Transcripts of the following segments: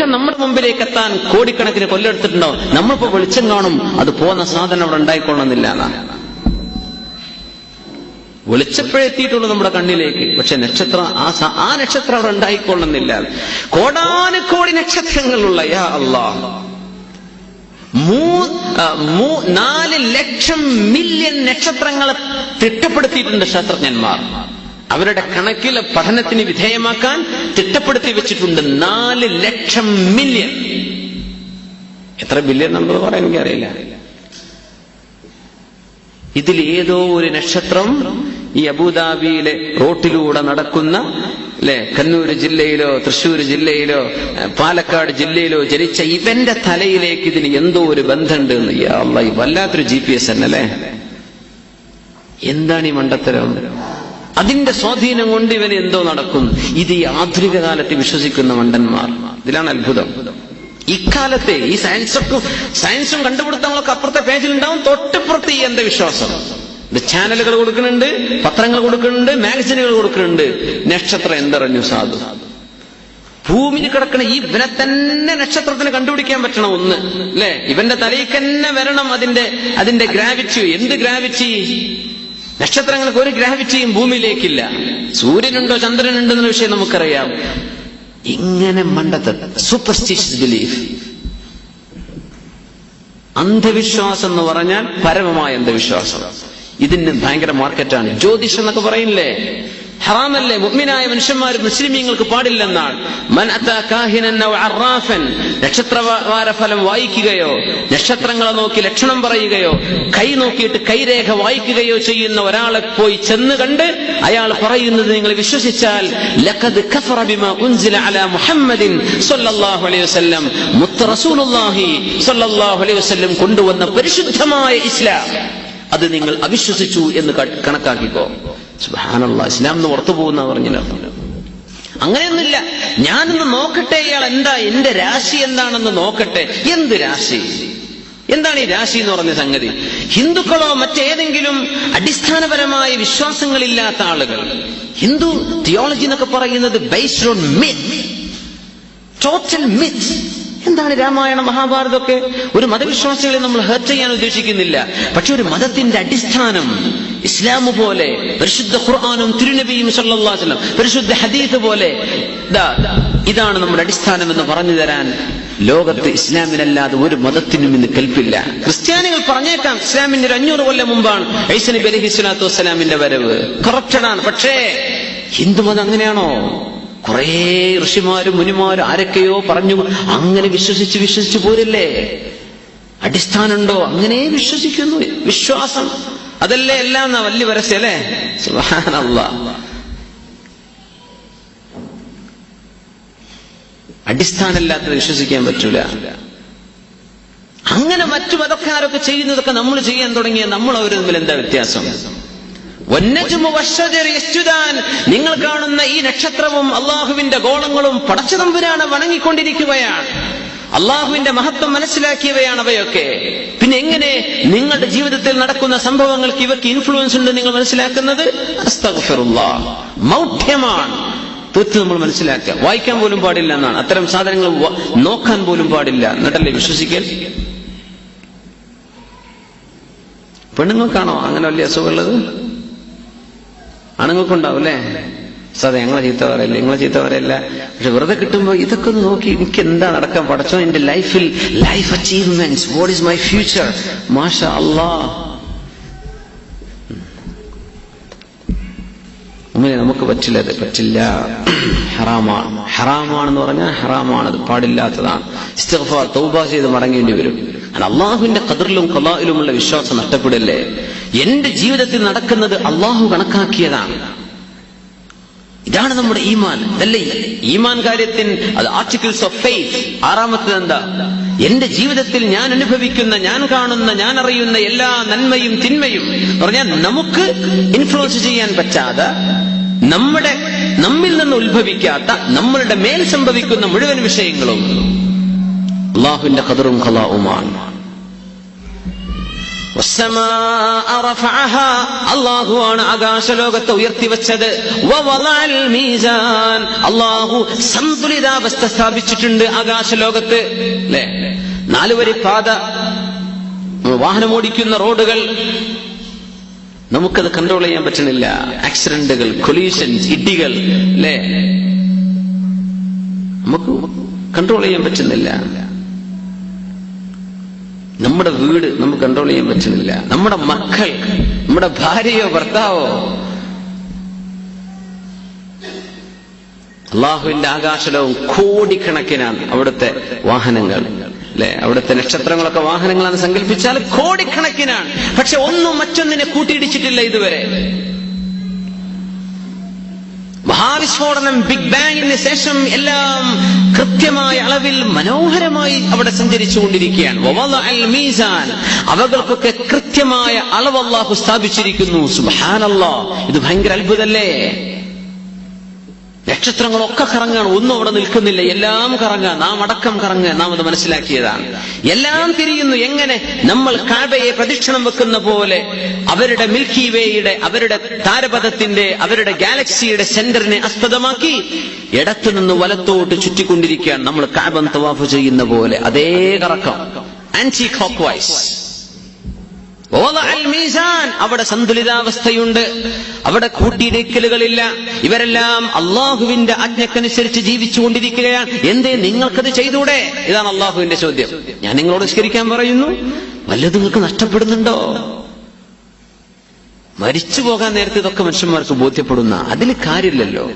വെളിച്ചം നമ്മുടെ മുമ്പിലേക്ക് എത്താൻ കോടിക്കണക്കിന് കൊല്ലെടുത്തിട്ടുണ്ടോ? നമ്മളിപ്പോ വെളിച്ചം കാണും അത് പോകുന്ന സാധനം അവിടെ ഉണ്ടായിക്കൊള്ളണമെന്നില്ല എന്നാണ് വെളിച്ചപ്പോഴെത്തിയിട്ടുള്ളൂ നമ്മുടെ കണ്ണിലേക്ക്. പക്ഷെ നക്ഷത്രം ആ ആ നക്ഷത്രം അവിടെ ഉണ്ടായിക്കൊള്ളുന്നില്ല കോടാനുകോടി നക്ഷത്രങ്ങളുള്ള യാ അള്ളാ നാല് ലക്ഷം മില്യൺ നക്ഷത്രങ്ങളെ തിട്ടപ്പെടുത്തിയിട്ടുണ്ട് ശാസ്ത്രജ്ഞന്മാർ. അവരുടെ കണക്കിലെ പഠനത്തിന് വിധേയമാക്കാൻ തിട്ടപ്പെടുത്തി വെച്ചിട്ടുണ്ട് നാല് ലക്ഷം മില്യൺ എത്ര ബില്യൺ നമ്മൾ പറയാൻ എനിക്കറിയില്ല ഇതിൽ ഏതോ ഒരു നക്ഷത്രം ഈ അബുദാബിയിലെ റോട്ടിലൂടെ നടക്കുന്ന അല്ലെ കണ്ണൂർ ജില്ലയിലോ തൃശ്ശൂർ ജില്ലയിലോ പാലക്കാട് ജില്ലയിലോ ജനിച്ച ഇവന്റെ തലയിലേക്ക് ഇതിന് എന്തോ ഒരു ബന്ധമുണ്ട് എന്ന് അല്ല വല്ലാത്തൊരു ജി പി എസ് എന്താണ് ഈ മണ്ടത്തരം? അതിന്റെ സ്വാധീനം കൊണ്ട് ഇവന് എന്തോ നടക്കും ഇത് ഈ ആധുനിക കാലത്ത് വിശ്വസിക്കുന്ന മണ്ടന്മാർ. ഇതിലാണ് അത്ഭുതം. ഇക്കാലത്തെ ഈ സയൻസൊക്കെ സയൻസും കണ്ടുപിടുത്തങ്ങളൊക്കെ അപ്പുറത്തെ പേജിൽ ഉണ്ടാവും. തൊട്ടിപ്പുറത്ത് ഈ വിശ്വാസം? ഇത് ചാനലുകൾ കൊടുക്കുന്നുണ്ട് പത്രങ്ങൾ കൊടുക്കുന്നുണ്ട് മാഗസിനുകൾ കൊടുക്കുന്നുണ്ട്. നക്ഷത്രം എന്തറിഞ്ഞു സാധു? ഭൂമിയിൽ കിടക്കണ ഈ ഇവനെ തന്നെ നക്ഷത്രത്തിന് കണ്ടുപിടിക്കാൻ പറ്റണം ഒന്ന് അല്ലെ? ഇവന്റെ തലയിൽ തന്നെ വരണം അതിന്റെ അതിന്റെ ഗ്രാവിറ്റി എന്ത് ഗ്രാവിറ്റി നക്ഷത്രങ്ങൾക്ക് ഒരു ഗ്രാവിറ്റിയും ഭൂമിയിലേക്കില്ല. സൂര്യനുണ്ടോ ചന്ദ്രനുണ്ടോ എന്ന വിഷയം നമുക്കറിയാം. ഇങ്ങനെ മണ്ടത്ത് സൂപ്പർസ്റ്റിഷ്യസ് ബിലീഫ് അന്ധവിശ്വാസം എന്ന് പറഞ്ഞാൽ പരമമായ അന്ധവിശ്വാസം. ഇതിന് ഭയങ്കര മാർക്കറ്റാണ് ജ്യോതിഷം എന്നൊക്കെ പറയില്ലേ ഹറാമല്ലേ? മുഗ്മിനായ മനുഷ്യന്മാർ മുസ്ലിമീങ്ങൾക്ക് പാടില്ലെന്നാണ്. മൻ അറാഫൻ നക്ഷത്രവാര ഫലം വായിക്കുകയോ നക്ഷത്രങ്ങളെ നോക്കി ലക്ഷണം പറയുകയോ കൈ നോക്കിയിട്ട് കൈരേഖ വായിക്കുകയോ ചെയ്യുന്ന ഒരാളെ പോയി ചെന്ന് കണ്ട് അയാൾ പറയുന്നത് നിങ്ങൾ വിശ്വസിച്ചാൽ ലഖദ് കഫറ ബിമാ ഉൻസില അലാ മുഹമ്മദിൻ അലൈഹി വസല്ലം അലൈഹി വസല്ലം കൊണ്ടുവന്ന പരിശുദ്ധമായ ഇസ്ലാം. അത് നിങ്ങൾ അവിശ്വസിച്ചു എന്ന് കണക്കാക്കിക്കോ. സുബ്ഹാനല്ലാഹ് ഇസ്ലാം എന്ന് പുറത്തു പോകുന്ന പറഞ്ഞില്ല. അങ്ങനെയൊന്നുമില്ല. ഞാനൊന്ന് നോക്കട്ടെ ഇയാൾ എന്താ എന്റെ രാശി എന്താണെന്ന് നോക്കട്ടെ. എന്ത് രാശി? എന്താണ് ഈ രാശി എന്ന് പറഞ്ഞ സംഗതി? ഹിന്ദുക്കളോ മറ്റേതെങ്കിലും അടിസ്ഥാനപരമായ വിശ്വാസങ്ങളില്ലാത്ത ആളുകൾ ഹിന്ദു തിയോളജി എന്നൊക്കെ പറയുന്നത് based on myth total myth എന്താണ് രാമായണ മഹാഭാരതമൊക്കെ? ഒരു മതവിശ്വാസികളെ നമ്മൾ ഹേർട്ട് ചെയ്യാൻ ഉദ്ദേശിക്കുന്നില്ല. പക്ഷെ ഒരു മതത്തിന്റെ അടിസ്ഥാനം ഇസ്ലാം പോലെ പരിശുദ്ധ ഖുർആാനും തിരുനബിയും സല്ലാസ്ലം പരിശുദ്ധ ഹദീഫ് പോലെ ഇതാണ് നമ്മുടെ അടിസ്ഥാനം എന്ന് പറഞ്ഞു തരാൻ ലോകത്ത് ഇസ്ലാമിനല്ലാതെ ഒരു മതത്തിനും ഇന്ന് കൽപ്പില്ല. ക്രിസ്ത്യാനികൾ പറഞ്ഞേക്കാം ഇസ്ലാമിന്റെ ഒരു അഞ്ഞൂറ് കൊല്ലം മുമ്പാണ് ഐസനബി അലഹി സ്വലാത്തു വസ്സലാമിന്റെ വരവ്. കറപ്റ്റഡാണ് പക്ഷേ ഹിന്ദുമതം അങ്ങനെയാണോ? കുറേ ഋഷിമാരും മുനിമാരും ആരൊക്കെയോ പറഞ്ഞു അങ്ങനെ വിശ്വസിച്ച് വിശ്വസിച്ച് പോരില്ലേ? അടിസ്ഥാനമുണ്ടോ? അങ്ങനെ വിശ്വസിക്കുന്നു. വിശ്വാസം. അതല്ലേ എല്ലാം എന്നാ വലിയ പരസ്യം അല്ലേ? അടിസ്ഥാനമില്ലാത്തത് വിശ്വസിക്കാൻ പറ്റൂല. അങ്ങനെ മറ്റു മതക്കാരൊക്കെ ചെയ്യുന്നതൊക്കെ നമ്മൾ ചെയ്യാൻ തുടങ്ങിയ നമ്മൾ അവർ തമ്മിൽ എന്താ വ്യത്യാസം. നിങ്ങൾ കാണുന്ന ഈ നക്ഷത്രവും അള്ളാഹുവിന്റെ ഗോളങ്ങളും പടച്ചതമ്പുരാണ് വണങ്ങിക്കൊണ്ടിരിക്കുകയാണ്. അള്ളാഹുവിന്റെ മഹത്വം മനസ്സിലാക്കിയവയാണ് അവയൊക്കെ. പിന്നെ എങ്ങനെ നിങ്ങളുടെ ജീവിതത്തിൽ നടക്കുന്ന സംഭവങ്ങൾക്ക് ഇവർക്ക് ഇൻഫ്ലുവൻസ് ഉണ്ട് നിങ്ങൾ മനസ്സിലാക്കുന്നത്. മൗഢ്യമാണ്. തീർത്ത് നമ്മൾ മനസ്സിലാക്കുക. വായിക്കാൻ പോലും പാടില്ല എന്നാണ്. അത്തരം സാധനങ്ങൾ നോക്കാൻ പോലും പാടില്ല എന്നിട്ടല്ലേ വിശ്വസിക്കൽ? പെണ്ണുങ്ങൾക്കാണോ അങ്ങനെ വലിയ അസുഖമുള്ളത്? ആണുങ്ങൾക്കുണ്ടാവും അല്ലേ സാറേ ഞങ്ങളെ ചീത്ത പറയല്ല നിങ്ങളെ ചീത്ത പറയല്ല. പക്ഷെ വെറുതെ കിട്ടുമ്പോൾ ഇതൊക്കെ ഒന്ന് നോക്കി എനിക്ക് എന്താ നടക്കാൻ പഠിച്ചോ? എന്റെ ലൈഫിൽ life achievements. What is my future മാഷ അല്ലാ അങ്ങനെ നമുക്ക് പറ്റില്ല അത് പറ്റില്ല. ഹറാമാണ്. ഹറാമാണെന്ന് പറഞ്ഞാൽ ഹറാമാണ് അത് പാടില്ലാത്തതാണ്. ഇസ്തഫ തൗബ ചെയ്ത് മടങ്ങേണ്ടി വരും. അത് അള്ളാഹുവിന്റെ കതിറിലും കൊലായിലുമുള്ള വിശ്വാസം നഷ്ടപ്പെടല്ലേ? എന്റെ ജീവിതത്തിൽ നടക്കുന്നത് അള്ളാഹു കണക്കാക്കിയതാണ്. ഇതാണ് നമ്മുടെ ഈമാൻ. അതല്ലേ ഈമാൻ കാര്യത്തിൽ അത് ആർട്ടിക്കിൾസ് ഓഫ് ഫെയ്ത്ത് ആറാമത്തത് എന്താ? എന്റെ ജീവിതത്തിൽ ഞാൻ അനുഭവിക്കുന്ന ഞാൻ കാണുന്ന ഞാൻ അറിയുന്ന എല്ലാ നന്മയും തിന്മയും പറഞ്ഞാൽ നമുക്ക് ഇൻഫ്ലുവൻസ് ചെയ്യാൻ പറ്റാതെ നമ്മുടെ നമ്മിൽ നിന്ന് ഉത്ഭവിക്കാത്ത നമ്മളുടെ മേൽ സംഭവിക്കുന്ന മുഴുവൻ വിഷയങ്ങളും അള്ളാഹുവിന്റെ കതറും കലാവുമാണ്. അള്ളാഹുവാണ് ആകാശലോകത്തെ ഉയർത്തിവെച്ചത്. അള്ളാഹു സന്തുലിതാവസ്ഥ സ്ഥാപിച്ചിട്ടുണ്ട് ആകാശലോകത്ത്. അല്ലെ നാലുവരി പാത. വാഹനമോടിക്കുന്ന റോഡുകൾ. നമുക്കത് കൺട്രോൾ ചെയ്യാൻ പറ്റണില്ല ആക്സിഡന്റുകൾ കൊലീഷൻ ഇടികൾ അല്ലേ നമുക്ക് കൺട്രോൾ ചെയ്യാൻ പറ്റുന്നില്ല. നമ്മുടെ വീട് നമ്മൾ കൺട്രോൾ ചെയ്യാൻ പറ്റുന്നില്ല. നമ്മുടെ മക്കൾ നമ്മുടെ ഭാര്യയോ ഭർത്താവോ. അള്ളാഹുവിന്റെ ആകാശലവും കോടിക്കണക്കിനാണ് അവിടുത്തെ വാഹനങ്ങൾ. അല്ലെ? അവിടുത്തെ നക്ഷത്രങ്ങളൊക്കെ വാഹനങ്ങളാണ് സങ്കല്പിച്ചാൽ കോടിക്കണക്കിനാണ്. പക്ഷെ ഒന്നും മറ്റൊന്നിനെ കൂട്ടിയിടിച്ചിട്ടില്ല ഇതുവരെ. മഹാവിസ്ഫോടനം ബിഗ് ബാങ്ങിന് ശേഷം എല്ലാം കൃത്യമായ അളവിൽ മനോഹരമായി അവിടെ സഞ്ചരിച്ചുകൊണ്ടിരിക്കുകയാണ്. അവകൾക്കൊക്കെ കൃത്യമായ അളവ് അള്ളാഹു സ്ഥാപിച്ചിരിക്കുന്നു. സുഹാനല്ലോ ഇത് ഭയങ്കര അത്ഭുതല്ലേ? നക്ഷത്രങ്ങളൊക്കെ കറങ്ങാണ്. ഒന്നും അവിടെ നിൽക്കുന്നില്ല. എല്ലാം കറങ്ങുക നാം അടക്കം കറങ്ങുക നാം അത് മനസ്സിലാക്കിയതാണ്. എല്ലാം തിരിയുന്നു. എങ്ങനെ? നമ്മൾ കാബയെ പ്രദക്ഷിണം വെക്കുന്ന പോലെ. അവരുടെ മിൽക്കി വേയുടെ അവരുടെ താരപഥത്തിന്റെ അവരുടെ ഗാലക്സിയുടെ സെന്ററിനെ ആസ്പദമാക്കി ഇടത്തു നിന്ന് വലത്തോട്ട് ചുറ്റിക്കൊണ്ടിരിക്കുകയാണ് നമ്മൾ കാബം തവാഫ് ചെയ്യുന്ന പോലെ. അതേ കറക്കം. ആന്റി ക്ലോക്ക് വൈസ് അവിടെ സന്തുലിതാവസ്ഥയുണ്ട്. അവിടെ കൂട്ടിയിടിക്കലുകളില്ല ഇവരെല്ലാം അള്ളാഹുവിന്റെ ആജ്ഞക്കനുസരിച്ച് ജീവിച്ചുകൊണ്ടിരിക്കുകയാണ്. എന്തേ നിങ്ങൾക്കത് ചെയ്തൂടെ? ഇതാണ് അള്ളാഹുവിന്റെ ചോദ്യം. ഞാൻ നിങ്ങളോട് സ്കരിക്കാൻ പറയുന്നു. വല്ലതും നിങ്ങൾക്ക് നഷ്ടപ്പെടുന്നുണ്ടോ? മരിച്ചു പോകാൻ നേരത്തെ ഇതൊക്കെ മനുഷ്യന്മാർക്ക് ബോധ്യപ്പെടുന്ന അതിൽ കാര്യമില്ലല്ലോ.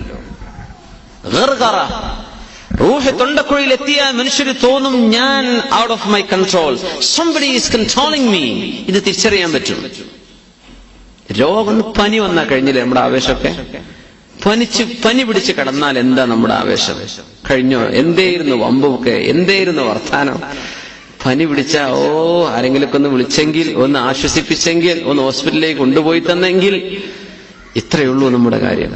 റൂഹ് തൊണ്ടക്കുഴിയിൽ എത്തിയാൽ മനുഷ്യര് തോന്നും ഞാൻ out of my control somebody is controlling me ഇത് തിരിച്ചറിയാൻ പറ്റും. രോഗം പനി വന്നാൽ കഴിഞ്ഞില്ലേ നമ്മുടെ ആവേശമൊക്കെ? പനിച്ച് പനി പിടിച്ച് കടന്നാൽ എന്താ നമ്മുടെ ആവേശം? കഴിഞ്ഞോ? എന്തേയിരുന്നു വമ്പുമൊക്കെ എന്തേയിരുന്നു വർത്താനം? പനി പിടിച്ച ഓ ആരെങ്കിലുമൊക്കെ ഒന്ന് വിളിച്ചെങ്കിൽ ഒന്ന് ആശ്വസിപ്പിച്ചെങ്കിൽ ഒന്ന് ഹോസ്പിറ്റലിലേക്ക് കൊണ്ടുപോയി തന്നെങ്കിൽ ഇത്രയുള്ളൂ നമ്മുടെ കാര്യം.